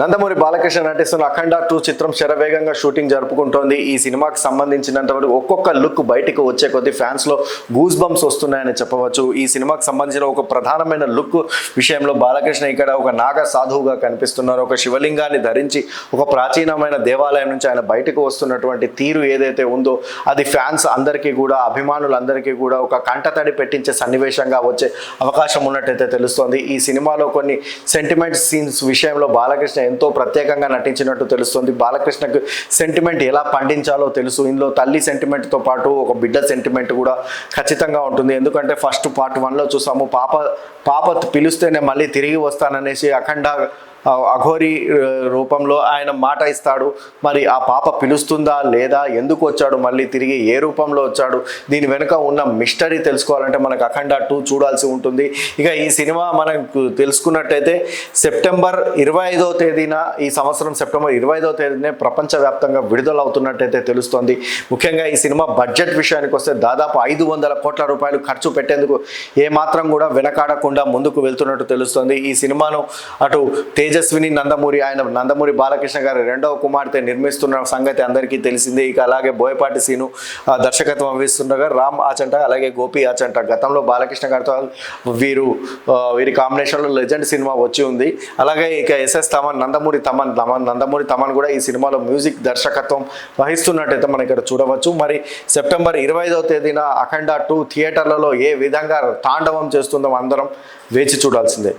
నందమూరి బాలకృష్ణ నటిస్తున్న అఖండ టూ చిత్రం శరవేగంగా షూటింగ్ జరుపుకుంటోంది. ఈ సినిమాకి సంబంధించినంత వరకు ఒక్కొక్క లుక్ బయటకు వచ్చే కొద్ది ఫ్యాన్స్లో గూస్ బంప్స్ వస్తున్నాయని చెప్పవచ్చు. ఈ సినిమాకి సంబంధించిన ఒక ప్రధానమైన లుక్ విషయంలో బాలకృష్ణ ఇక్కడ ఒక నాగ సాధువుగా కనిపిస్తున్నారు. ఒక శివలింగాన్ని ధరించి ఒక ప్రాచీనమైన దేవాలయం నుంచి ఆయన బయటకు వస్తున్నటువంటి తీరు ఏదైతే ఉందో అది ఫ్యాన్స్ అందరికీ కూడా అభిమానులందరికీ కూడా ఒక కంటతడి పెట్టించే సన్నివేశంగా వచ్చే అవకాశం ఉన్నట్టయితే తెలుస్తోంది. ఈ సినిమాలో కొన్ని సెంటిమెంట్ సీన్స్ విషయంలో బాలకృష్ణ ఎంతో ప్రత్యేకంగా నటించినట్టు తెలుస్తుంది. బాలకృష్ణకు సెంటిమెంట్ ఎలా పండించాలో తెలుసు. ఇందులో తల్లి సెంటిమెంట్తో పాటు ఒక బిడ్డ సెంటిమెంట్ కూడా ఖచ్చితంగా ఉంటుంది. ఎందుకంటే ఫస్ట్ పార్ట్ వన్లో చూసాము పాప పాప పిలిస్తేనే మళ్ళీ తిరిగి వస్తాననేసి అఖండ అఘోరి రూపంలో ఆయన మాట ఇస్తాడు. మరి ఆ పాప పిలుస్తుందా లేదా? ఎందుకు వచ్చాడు? మళ్ళీ తిరిగి ఏ రూపంలో వచ్చాడు? దీని వెనుక ఉన్న మిస్టరీ తెలుసుకోవాలంటే మనకు అఖండ టూ చూడాల్సి ఉంటుంది. ఇక ఈ సినిమా మనకు తెలుసుకున్నట్టయితే సెప్టెంబర్ ఇరవై ఐదో తేదీన ఈ సంవత్సరం సెప్టెంబర్ ఇరవై ఐదో తేదీనే ప్రపంచవ్యాప్తంగా విడుదలవుతున్నట్టయితే తెలుస్తోంది. ముఖ్యంగా ఈ సినిమా బడ్జెట్ విషయానికి వస్తే దాదాపు ఐదు వందల కోట్ల రూపాయలు ఖర్చు పెట్టేందుకు ఏమాత్రం కూడా వెనకాడకుండా ముందుకు వెళ్తున్నట్టు తెలుస్తుంది. ఈ సినిమాను అటు తేజస్విని నందమూరి ఆయన నందమూరి బాలకృష్ణ గారి రెండవ కుమార్తె నిర్మిస్తున్న సంగతి అందరికీ తెలిసిందే. ఇక అలాగే బోయపాటి సీను ఆ, దర్శకత్వం వహిస్తుండగా రామ్ ఆచంట అలాగే గోపి ఆచంట. గతంలో బాలకృష్ణ గారితో వీరు వీరి కాంబినేషన్లో లెజెండ్ సినిమా వచ్చి ఉంది. అలాగే ఇక ఎస్ఎస్ తమన్ నందమూరి తమన్ తమన్ నందమూరి తమన్ కూడా ఈ సినిమాలో మ్యూజిక్ దర్శకత్వం వహిస్తున్నట్టయితే మనం ఇక్కడ చూడవచ్చు. మరి సెప్టెంబర్ ఇరవై ఐదవ తేదీన అఖండ టూ థియేటర్లలో ఏ విధంగా తాండవం చేస్తుందో అందరం వేచి చూడాల్సిందే.